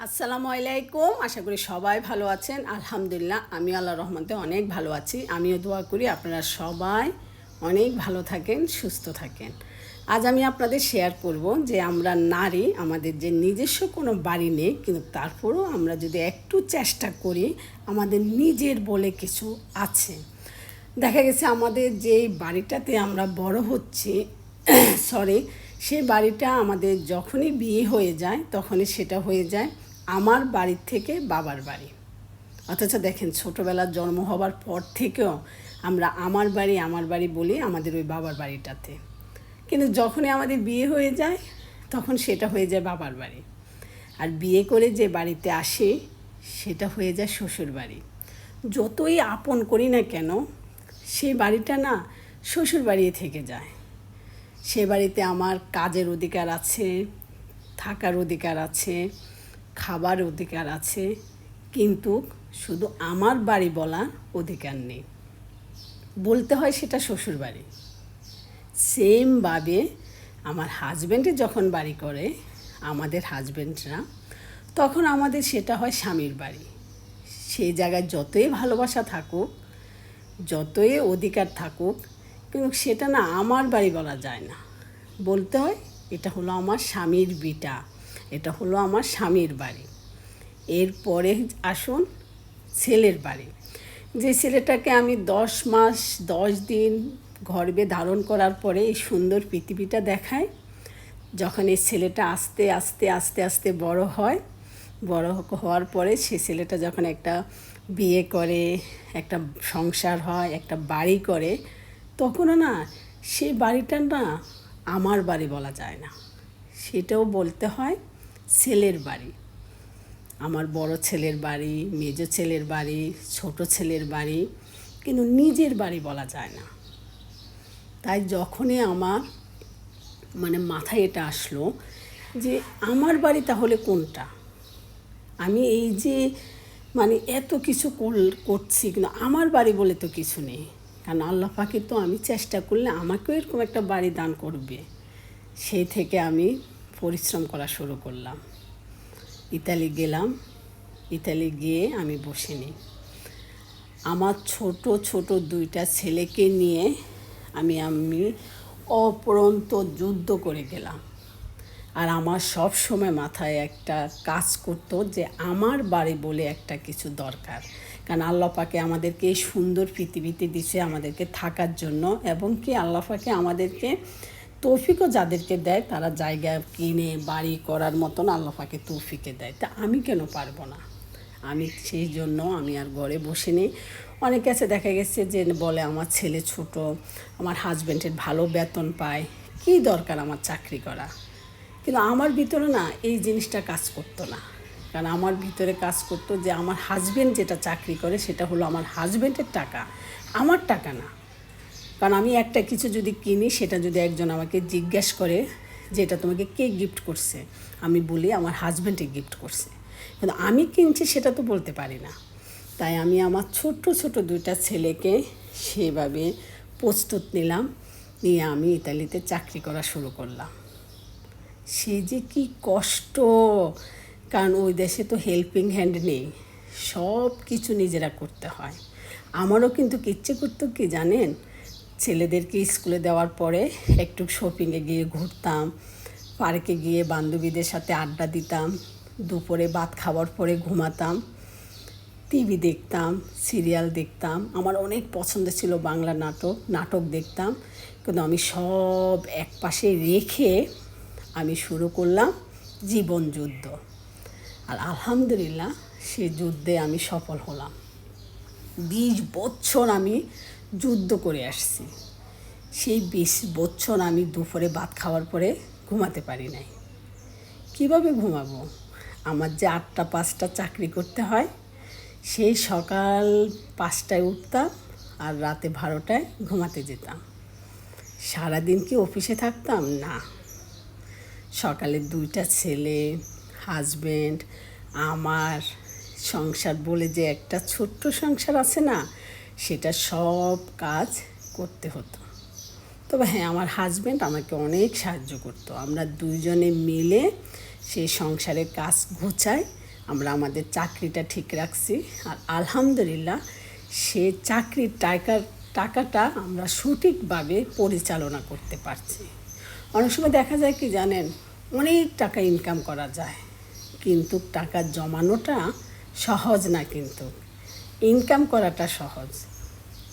আসসালামু আলাইকুম। আশা করি সবাই ভালো আছেন। আলহামদুলিল্লাহ আমি আল্লাহ রহমতে অনেক ভালো আছি। আমিও দোয়া করি আপনারা সবাই অনেক ভালো থাকেন, সুস্থ থাকেন। আজ আমি আপনাদের শেয়ার করব যে আমরা নারী, আমাদের যে নিজস্ব কোনো বাড়ি নেই, কিন্তু তারপরেও আমরা যদি একটু চেষ্টা করি, আমাদের নিজের বলে কিছু আছে। দেখা গেছে আমাদের যে বাড়িটাতে আমরা বড় হচ্ছি সরি সেই বাড়িটা আমাদের যখনই বিয়ে হয়ে যায়, তখনই সেটা হয়ে যায়। আমার বাড়ির থেকে বাবার বাড়ি। অথচ দেখেন, ছোটোবেলার জন্ম হবার পর থেকেও আমরা আমার বাড়ি আমার বাড়ি বলি আমাদের ওই বাবার বাড়িটাতে। কিন্তু যখনই আমাদের বিয়ে হয়ে যায়, তখন সেটা হয়ে যায় বাবার বাড়ি। আর বিয়ে করে যে বাড়িতে আসে, সেটা হয়ে যায় শ্বশুর বাড়ি। যতই আপন করি না কেন, সেই বাড়িটা না শ্বশুর বাড়িয়ে থেকে যায়। সে বাড়িতে আমার কাজের অধিকার আছে, থাকার অধিকার আছে খাবার অধিকার আছে, কিন্তু শুধু আমার বাড়ি বলা অধিকার নেই। বলতে হয় সেটা শ্বশুর বাড়ি। সেমভাবে আমার হাজব্যান্ডে যখন বাড়ি করে, আমাদের হাজব্যান্ডরা তখন আমাদের সেটা হয় স্বামীর বাড়ি। সেই জায়গায় যতই ভালোবাসা থাকুক, যতই অধিকার থাকুক, কিন্তু সেটা না আমার বাড়ি বলা যায় না। বলতে হয় এটা হলো আমার স্বামীর বিটা। এটা হলো আমার স্বামীর বাড়ি। এরপরে আসুন ছেলের বাড়ি। যে ছেলেটাকে আমি দশ মাস, দশ দিন গর্ভে ধারণ করার পরে এই সুন্দর পৃথিবীটা দেখায় যখন এই ছেলেটা আস্তে আস্তে আস্তে আস্তে বড় হয়, বড় হওয়ার পরে সে ছেলেটা যখন একটা বিয়ে করে, একটা সংসার হয়, একটা বাড়ি করে, তখনও না সেই বাড়িটা না আমার বাড়ি বলা যায় না। সেটাও বলতে হয় ছেলের বাড়ি। আমার বড় ছেলের বাড়ি, মেজ ছেলের বাড়ি, ছোট ছেলের বাড়ি, কিন্তু নিজের বাড়ি বলা যায় না। তাই যখনই আমার মানে মাথায় এটা আসলো যে আমার বাড়ি তাহলে কোনটা? আমি এই যে মানে এত কিছু কর- করছি কিন্তু আমার বাড়ি বলে তো কিছু নেই। কারণ আল্লাহ পাকে তো আমি চেষ্টা করলে আমাকেও এরকম একটা বাড়ি দান করবে। সেই থেকে আমি পরিশ্রম করা শুরু করলাম। ইতালি গেলাম। ইতালি গিয়ে আমি বসে নিই। আমার ছোট ছোট দুইটা ছেলেকে নিয়ে আমি আমি অপরন্ত যুদ্ধ করে গেলাম। আর আমার সব সময় মাথায় একটা কাজ করতো যে আমার বাড়ি বলে একটা কিছু দরকার। কারণ আল্লাহ পাকে আমাদেরকে সুন্দর পৃথিবীতে দিছে আমাদেরকে থাকার জন্য এবং কি আল্লাহ পাকে আমাদেরকে তৌফিকও যাদেরকে দেয়, তারা জায়গা কিনে, বাড়ি করার মতন আল্লাহ পাকে তৌফিকে দেয়। তা আমি কেন পারব না? আমি সেই জন্য আমি আর ঘরে বসে নেই। অনেকে আছে, দেখা গেছে যে বলে, আমার ছেলে ছোট, আমার হাজব্যান্ডের ভালো বেতন পায়। কী দরকার আমার চাকরি করা? কিন্তু আমার ভিতরে না, এই জিনিসটা কাজ করতো না। কারণ আমার ভিতরে কাজ করতো যে, আমার হাজব্যান্ড যেটা চাকরি করে, সেটা হলো আমার হাজব্যান্ডের টাকা। আমার টাকা না। কারণ আমি একটা কিছু যদি কিনি, সেটা যদি একজন আমাকে জিজ্ঞেস করে যে এটা তোমাকে কে গিফট করছে, আমি বলি আমার হাজব্যান্ডে গিফট করছে। কিন্তু আমি কিনছি সেটা তো বলতে পারি না। তাই আমি আমার ছোট্ট ছোট দুইটা ছেলেকে সেভাবে প্রস্তুত নিলাম, নিয়ে আমি ইতালিতে চাকরি করা শুরু করলাম। সে যে কি কষ্ট! কারণ ওই দেশে তো হেল্পিং হ্যান্ড নেই সব কিছু নিজেরা করতে হয়। আমারও কিন্তু কিচ্ছে করতো কি জানেন? ছেলেদেরকে স্কুলে দেওয়ার পরে একটু শপিংয়ে গিয়ে ঘুরতাম পার্কে গিয়ে বান্ধবীদের সাথে আড্ডা দিতাম, দুপুরে ভাত খাওয়ার পরে ঘুমাতাম টিভি দেখতাম সিরিয়াল দেখতাম। আমার অনেক পছন্দ ছিল বাংলা নাটক নাটক দেখতাম। কিন্তু আমি সব এক পাশে রেখে আমি শুরু করলাম জীবন যুদ্ধ। আর আলহামদুলিল্লাহ সে যুদ্ধে আমি সফল হলাম। বিশ বছর আমি যুদ্ধ করে আসছি। সেই বিশ বছর আমি দুপুরে ভাত খাওয়ার পরে ঘুমাতে পারি নাই। কীভাবে ঘুমাবো? আমার যে আটটা, পাঁচটা চাকরি করতে হয়, সেই সকাল পাঁচটায় উঠতাম আর রাতে বারোটায় ঘুমাতে যেতাম। সারাদিন কি অফিসে থাকতাম? না। সকালে দুইটা ছেলে হাজবেন্ড আমার সংসার বলে যে একটা ছোট্ট সংসার আছে না সেটা সব কাজ করতে হতো। তবে হ্যাঁ আমার হাজব্যান্ড আমাকে অনেক সাহায্য করতো। আমরা দুইজনে মিলে সেই সংসারের কাজ ঘুচাই আমরা আমাদের চাকরিটা ঠিক রাখছি। আর আলহামদুলিল্লাহ, সে চাকরির টাকার টাকাটা আমরা সঠিকভাবে পরিচালনা করতে পারছি। অনেক সময় দেখা যায় কি জানেন, অনেক টাকা ইনকাম করা যায়, কিন্তু টাকা জমানোটা সহজ না কিন্তু। ইনকাম করাটা সহজ।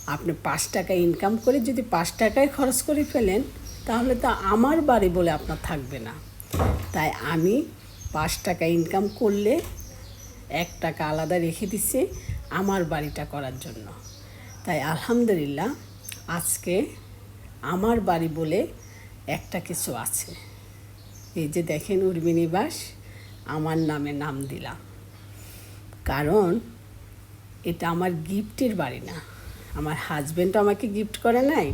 আপনি পাঁচ টাকা ইনকাম করে যদি পাঁচ টাকায় খরচ করে ফেলেন, তাহলে তো আমার বাড়ি বলে আপনার থাকবে না। তাই আমি পাঁচ টাকা ইনকাম করলে এক টাকা আলাদা রেখে দিছে আমার বাড়িটা করার জন্য। তাই আলহামদুলিল্লাহ আজকে আমার বাড়ি বলে একটা কিছু আছে। এই যে দেখেন উর্মিনিবাস আমার নামে নাম দিলাম। কারণ এটা আমার গিফটের বাড়ি না। আমার হাজব্যান্ডও আমাকে গিফট করে নাই,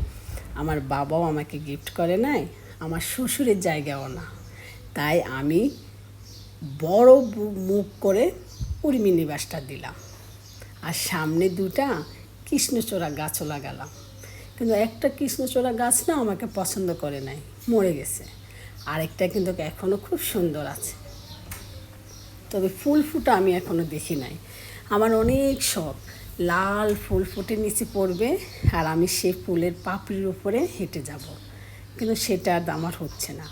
আমার বাবাও আমাকে গিফট করে নাই, আমার শ্বশুরের জায়গাও না। তাই আমি বড় মুখ করে উর্মি নিবাসটা দিলাম। আর সামনে দুটা কৃষ্ণচূড়া গাছও লাগালাম। কিন্তু একটা কৃষ্ণচূড়া গাছ না আমাকে পছন্দ করে নাই, মরে গেছে। আরেকটা কিন্তু এখনও খুব সুন্দর আছে। তবে ফুল ফুটা আমি এখনও দেখি নাই। আমার অনেক শখ। লাল ফুল ফুটে নিচে পড়বে আর আমি সেই ফুলের পাপড়ির উপরে হেঁটে যাব। কিন্তু সেটা আর আমার হচ্ছে না।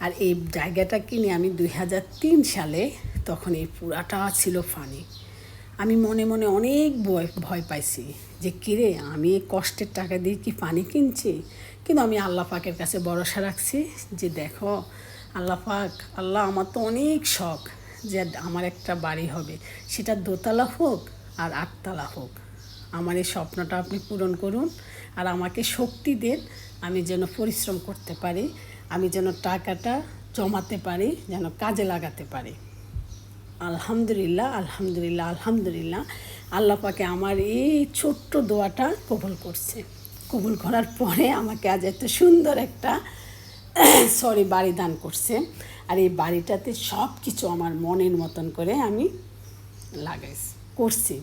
আর এই জায়গাটা কিনে আমি দুই হাজার তিন সালে তখন এই পুরাটা ছিল ফানি। আমি মনে মনে অনেক ভয় ভয় পাইছি যে, কিরে, আমি কষ্টের টাকা দিয়ে কি পানি কিনছি? কিন্তু আমি আল্লাহ পাকের কাছে ভরসা রাখছি যে, দেখো, আল্লাহ পাক, আল্লাহ আমার তো অনেক শখ। যে আমার একটা বাড়ি হবে। সেটা দোতলা হোক আর আটতলা হোক। আমার এই স্বপ্নটা আপনি পূরণ করুন আর আমাকে শক্তি দেন আমি যেন পরিশ্রম করতে পারি, আমি যেন টাকাটা জমাতে পারি, যেন কাজে লাগাতে পারি। আলহামদুলিল্লাহ আলহামদুলিল্লাহ আলহামদুলিল্লাহ। আল্লাহ পাকে আমার এই ছোট্ট দোয়াটা কবুল করছে। কবুল করার পরে আমাকে আজ এত সুন্দর একটা সরি, বাড়ি দান করছে। আর এই বাড়িটাতে সব কিছু আমার মনের মতন করে আমি লাগাইছি, করছি।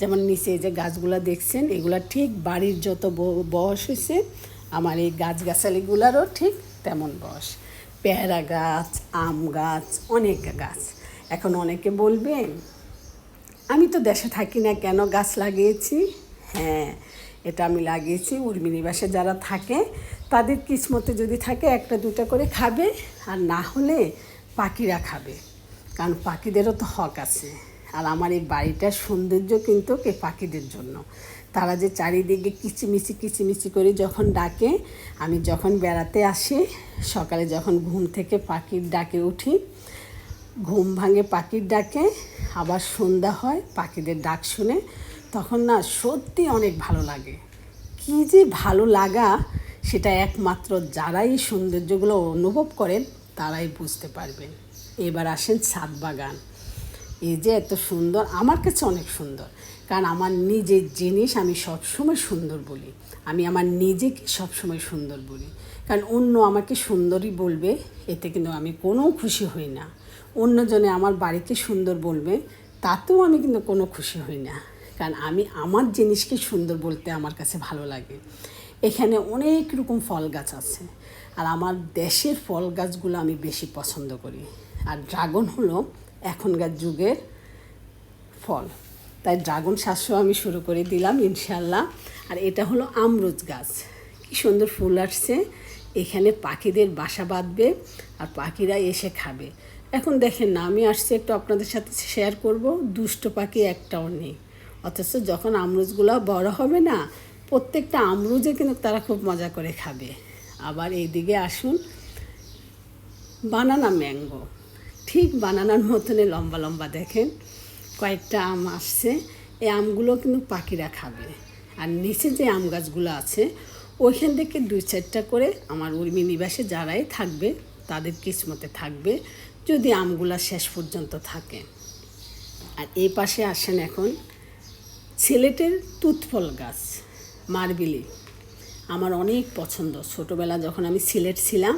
যেমন নিচে যে গাছগুলো দেখছেন, এগুলা ঠিক বাড়ির যত বয়স হয়েছে আমার এই গাছগাছালিগুলারও ঠিক তেমন বয়স। পেয়ারা গাছ, আম গাছ, অনেক গাছ। এখন অনেকে বলবেন, আমি তো দেশে থাকি না কেন গাছ লাগিয়েছি? হ্যাঁ এটা আমি লাগিয়েছি উর্মিনিবাসে যারা থাকে, তাদের কিসমতে যদি থাকে একটা দুটা করে খাবে, আর না হলে পাখিরা খাবে। কারণ পাখিদেরও তো হক আছে। আর আমার এই বাড়িটার সৌন্দর্য কিন্তু কে পাখিদের জন্য। তারা যে চারিদিকে কিচিমিচি কিচিমিচি করে যখন ডাকে, আমি যখন বেড়াতে আসি, সকালে যখন ঘুম থেকে পাখির ডাকে উঠি, ঘুম ভাঙে পাখির ডাকে, আবার সন্ধ্যা হয়, পাখিদের ডাক শুনে তখন না সত্যি অনেক ভালো লাগে। কী যে ভালো লাগা সেটা একমাত্র যারাই সৌন্দর্যগুলো অনুভব করেন, তারাই বুঝতে পারবেন। এবার আসেন ছাদ বাগান। এই যে এত সুন্দর, আমার কাছে অনেক সুন্দর। কারণ আমার নিজের জিনিস আমি সবসময় সুন্দর বলি। আমি আমার নিজেকে সবসময় সুন্দর বলি। কারণ অন্য আমাকে সুন্দরই বলবে, এতে কিন্তু আমি কোনো খুশি হই না। অন্যজনে আমার বাড়িকে সুন্দর বলবে, তাতেও আমি কিন্তু কোনো খুশি হই না। কারণ আমি আমার জিনিসকে সুন্দর বলতে আমার কাছে ভালো লাগে। এখানে অনেক রকম ফল গাছ আছে। আর আমার দেশের ফল গাছগুলো আমি বেশি পছন্দ করি। আর ড্রাগন হলো এখনকার যুগের ফল। তাই ড্রাগন শ্বাসও আমি শুরু করে দিলাম ইনশাল্লাহ আর এটা হলো আমরুজ গাছ। কি সুন্দর ফুল আসছে। এখানে পাখিদের বাসা বাঁধবে আর পাখিরা এসে খাবে। এখন দেখেন না, আমি আসছি একটু আপনাদের সাথে শেয়ার করব। দুষ্ট পাখি একটাও নেই। অথচ যখন আমরুজগুলো বড় হবে না, প্রত্যেকটা আমরুজে কিন্তু তারা খুব মজা করে খাবে। আবার এই দিকে আসুন, বানানা ম্যাঙ্গো। ঠিক বানানার মতনে লম্বা লম্বা দেখেন, কয়েকটা আম আসছে। এই আমগুলো কিন্তু পাখিরা খাবে। আর নিচে যে আম গাছগুলো আছে, ওইখান থেকে দুই চারটা করে আমার উর্মি নিবাসে যারাই থাকবে, তাদের কিসমতে থাকবে, যদি আমগুলা শেষ পর্যন্ত থাকে। আর এই পাশে আসেন এখন সিলেটের তুতফল গাছ, মারবিলি। আমার অনেক পছন্দ। ছোটোবেলা যখন আমি সিলেট ছিলাম,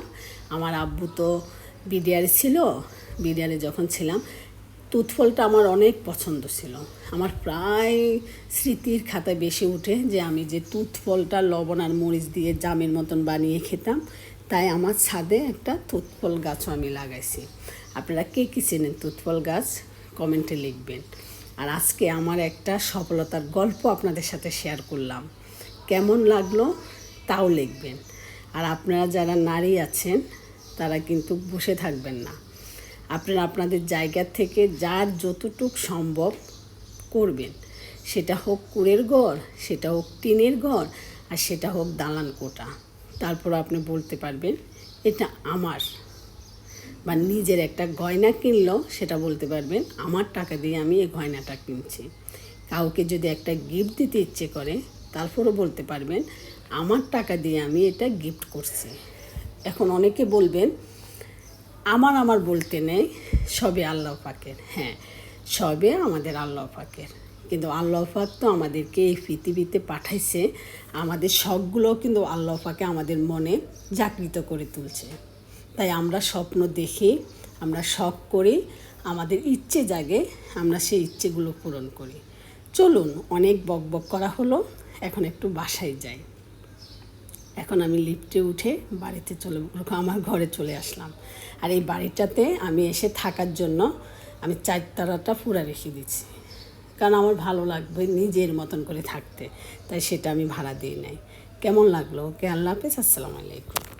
আমার আব্বু তো বিডিআরে ছিল, বিডিআরে যখন ছিলাম, তুতফলটা আমার অনেক পছন্দ ছিল। আমার প্রায় স্মৃতির খাতায় বেশি উঠে যে আমি যে তুতফলটা লবণ আর মরিচ দিয়ে জামের মতন বানিয়ে খেতাম, তাই আমার ছাদে একটা তুতফল গাছও আমি লাগাইছি। আপনারা কে কী চেনেন তুতফল গাছ? কমেন্টে লিখবেন। আর আজকে আমার একটা সফলতার গল্প আপনাদের সাথে শেয়ার করলাম। কেমন লাগল? তাও লিখবেন। আর আপনারা যারা নারী আছেন, তারা কিন্তু বসে থাকবেন না। আপনারা আপনাদের জায়গা থেকে যার যতটুক সম্ভব করবেন। সেটা হোক কুড়ের ঘর সেটা হোক টিনের ঘর আর সেটা হোক দালান কোটা। তারপর আপনি বলতে পারবেন, এটা আমার বা নিজের একটা গয়না কিনলেও সেটা বলতে পারবেন, আমার টাকা দিয়ে আমি এই গয়নাটা কিনছি। কাউকে যদি একটা গিফট দিতে ইচ্ছে করে, তারপরও বলতে পারবেন, আমার টাকা দিয়ে আমি এটা গিফট করছি। এখন অনেকে বলবেন, আমার আমার বলতে নেই, সবে আল্লাহ পাকের। হ্যাঁ সবে আমাদের আল্লাহ পাকের। কিন্তু আল্লাহ পাক তো আমাদেরকে এই পৃথিবীতে পাঠাইছে, আমাদের শখগুলোও কিন্তু আল্লাহ পাকে আমাদের মনে জাগৃত করে তুলছে। তাই আমরা স্বপ্ন দেখি, আমরা শখ করি, আমাদের ইচ্ছে জাগে, আমরা সেই ইচ্ছেগুলো পূরণ করি। চলুন, অনেক বক বক করা হলো, এখন একটু বাসায় যাই। এখন আমি লিফটে উঠে বাড়িতে চলে, আমার ঘরে চলে আসলাম। আর এই বাড়িটাতে আমি এসে থাকার জন্য আমি চারতারাটা পুরা রেখে দিচ্ছি। কারণ আমার ভালো লাগবে নিজের মতন করে থাকতে, তাই সেটা আমি ভাড়া দিয়ে নেই। কেমন লাগল? ওকে আল্লাহ হাফেজ, আসসালামু আলাইকুম।